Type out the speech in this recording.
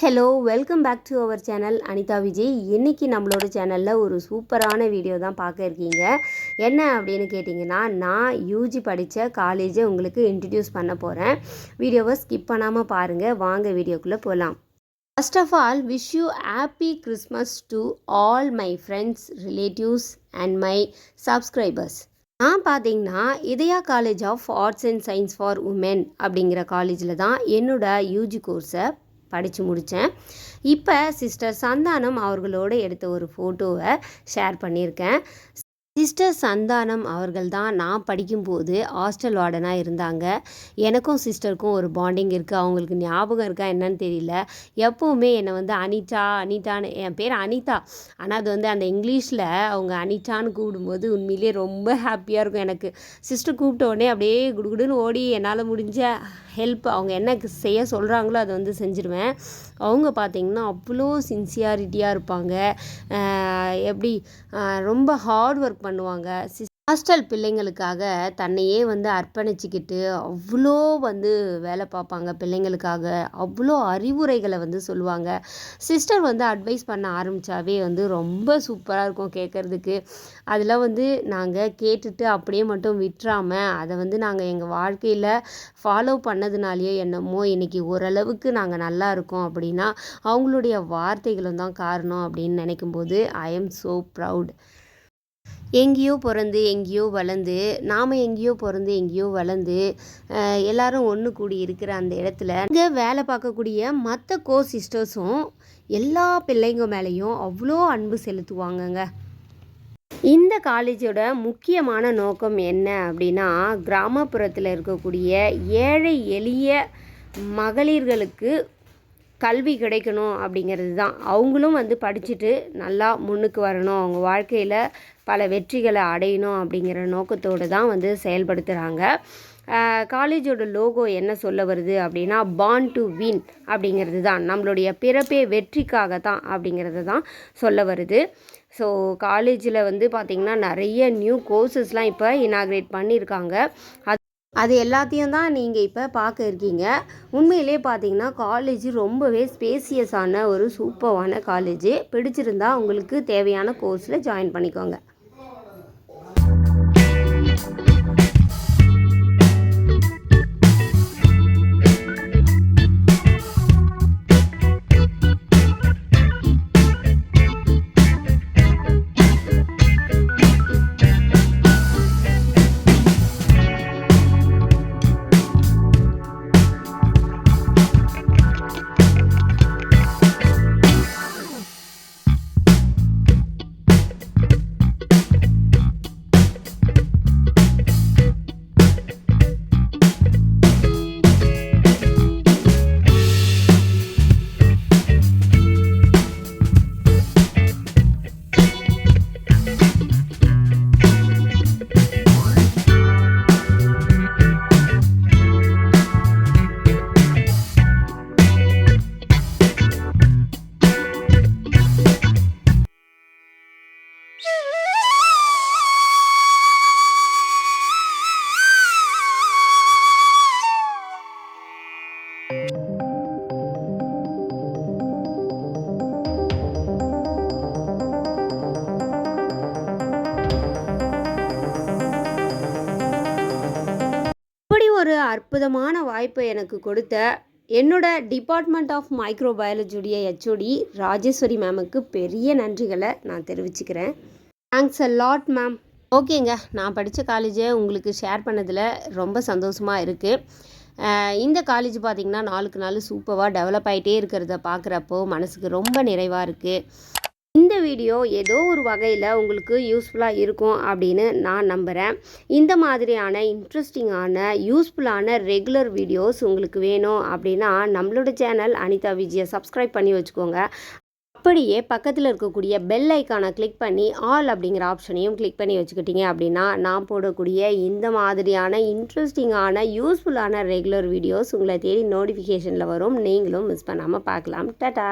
Hello welcome back to our channel Anitha Vijay இன்றைக்கி நம்மளோட சேனலில் ஒரு சூப்பரான வீடியோ தான் பார்க்க இருக்கீங்க. என்ன அப்படின்னு கேட்டிங்கன்னா நான் யூஜி படித்த காலேஜை உங்களுக்கு இன்ட்ரடியூஸ் பண்ண போகிறேன் வீடியோவை ஸ்கிப் பண்ணாமல் பாருங்கள் வாங்க வீடியோக்குள்ளே போகலாம் first of all wish you happy Christmas to all my friends relatives and my subscribers நான் பார்த்தீங்கன்னா Idhaya college of arts and science for women அப்படிங்கிற காலேஜில் தான் என்னோட யூஜி கோர்ஸை படித்து முடித்தேன் இப்போ சிஸ்டர் சந்தானம் அவர்களோடு எடுத்த ஒரு ஃபோட்டோவை ஷேர் பண்ணியிருக்கேன் சிஸ்டர் சந்தானம் அவர்கள் தான் நான் படிக்கும்போது ஹாஸ்டல் வார்டனாக இருந்தாங்க. எனக்கும் சிஸ்டருக்கும் ஒரு பாண்டிங் இருக்குது அவங்களுக்கு ஞாபகம் இருக்கா என்னன்னு தெரியல. எப்போவுமே என்னை வந்து அனிதா அனிதான்னு என் பேர் அனிதா. ஆனால் அது வந்து அந்த இங்கிலீஷில் அவங்க அனிதான்னு கூப்பிடும்போது உண்மையிலேயே ரொம்ப ஹாப்பியாக இருக்கும் எனக்கு. சிஸ்டர் கூப்பிட்ட உடனே அப்படியே குடுகுடுன்னு ஓடி என்னால் முடிஞ்ச ஹெல்ப் அவங்க என்ன செய்ய சொல்கிறாங்களோ அதை வந்து செஞ்சுருவேன். அவங்க பார்த்திங்கன்னா அவ்வளோ சின்சியாரிட்டியாக இருப்பாங்க. எப்படி ரொம்ப ஹார்ட் ஒர்க் பண்ணுவாங்க. ஹாஸ்டல் பிள்ளைங்களுக்காக தன்னையே வந்து அர்ப்பணிச்சுக்கிட்டு அவ்வளோ வந்து வேலை பார்ப்பாங்க பிள்ளைங்களுக்காக. அவ்வளோ அறிவுரைகளை வந்து சொல்லுவாங்க. சிஸ்டர் வந்து அட்வைஸ் பண்ண ஆரம்பித்தாவே வந்து ரொம்ப சூப்பராக இருக்கும் கேட்குறதுக்கு. அதில் வந்து நாங்கள் கேட்டுட்டு அப்படியே மட்டும் விட்டுறாமல் அதை வந்து நாங்கள் எங்கள் வாழ்க்கையில் ஃபாலோ பண்ணதுனாலையோ என்னமோ இன்றைக்கி ஓரளவுக்கு நாங்கள் நல்லா இருக்கோம் அப்படின்னா அவங்களுடைய வார்த்தைகளும் தான் காரணம் அப்படின்னு நினைக்கும்போது ஐ எம் ஸோ ப்ரவுட் எங்கேயோ பிறந்து எங்கேயோ வளர்ந்து நாம் எங்கேயோ பிறந்து எங்கேயோ வளர்ந்து எல்லாரும் ஒன்று கூடி இருக்கிற அந்த இடத்துல இங்கே வேலை பார்க்கக்கூடிய மற்ற கோ சிஸ்டர்ஸும் எல்லா பிள்ளைங்க மேலேயும் அவ்வளோ அன்பு செலுத்துவாங்கங்க. இந்த காலேஜோட முக்கியமான நோக்கம் என்ன அப்படின்னா கிராமப்புறத்தில் இருக்கக்கூடிய ஏழை எளிய மகளிர்களுக்கு கல்வி கிடைக்கணும் அப்படிங்கிறது தான் அவங்களும் வந்து படிச்சுட்டு நல்லா முன்னுக்கு வரணும். அவங்க வாழ்க்கையில் பல வெற்றிகளை அடையணும் அப்படிங்கிற நோக்கத்தோடு தான் வந்து செயல்படுத்துகிறாங்க காலேஜோட லோகோ என்ன சொல்ல வருது அப்படின்னா பான் டு வின் அப்படிங்கிறது தான். நம்மளுடைய பிறப்பே வெற்றிக்காக தான் அப்படிங்கிறது தான் சொல்ல வருது. ஸோ காலேஜில் வந்து பார்த்திங்கன்னா நிறைய நியூ கோர்சஸ்லாம் இப்போ இனாக்ரேட் பண்ணியிருக்காங்க. அது அது எல்லாத்தையும் தான் நீங்கள் இப்போ பார்க்க இருக்கீங்க. உண்மையிலே பார்த்தீங்கன்னா காலேஜ் ரொம்பவே ஸ்பேசியஸான ஒரு சூப்பரான காலேஜ் பிடிச்சிருந்தா உங்களுக்கு தேவையான கோர்ஸில் ஜாயின் பண்ணிக்கோங்க. அற்புதமான வாய்ப்பை எனக்கு கொடுத்த என்னோட டிபார்ட்மெண்ட் ஆஃப் மைக்ரோபயாலஜியுடைய ஹெச்ஓடி ராஜேஸ்வரி மேமுக்கு பெரிய நன்றிகளை நான் தெரிவிச்சுக்கிறேன். தேங்க்ஸ் அ லாட் மேம் ஓகேங்க நான் படித்த காலேஜை உங்களுக்கு ஷேர் பண்ணதில் ரொம்ப சந்தோஷமாக இருக்குது இந்த காலேஜ் பார்த்திங்கன்னா நாளுக்கு நாள் சூப்பராக டெவலப் ஆகிட்டே இருக்கிறத பார்க்குறப்போ மனசுக்கு ரொம்ப நிறைவாக இருக்குது இந்த வீடியோ ஏதோ ஒரு வகையில் உங்களுக்கு யூஸ்ஃபுல்லாக இருக்கும் அப்படின்னு நான் நம்புகிறேன் இந்த மாதிரியான இன்ட்ரெஸ்டிங்கான யூஸ்ஃபுல்லான ரெகுலர் வீடியோஸ் உங்களுக்கு வேணும் அப்படின்னா நம்மளோட சேனல் அனிதா விஜயை சப்ஸ்கிரைப் பண்ணி வச்சுக்கோங்க. அப்படியே பக்கத்தில் இருக்கக்கூடிய பெல் ஐக்கானை கிளிக் பண்ணி ஆல் அப்படிங்கிற ஆப்ஷனையும் கிளிக் பண்ணி வச்சுக்கிட்டீங்க அப்படின்னா நான் போடக்கூடிய இந்த மாதிரியான இன்ட்ரெஸ்டிங்கான யூஸ்ஃபுல்லான ரெகுலர் வீடியோஸ் உங்களை தேடி நோட்டிஃபிகேஷனில் வரும். நீங்களும் மிஸ் பண்ணாமல் பார்க்கலாம். டாட்டா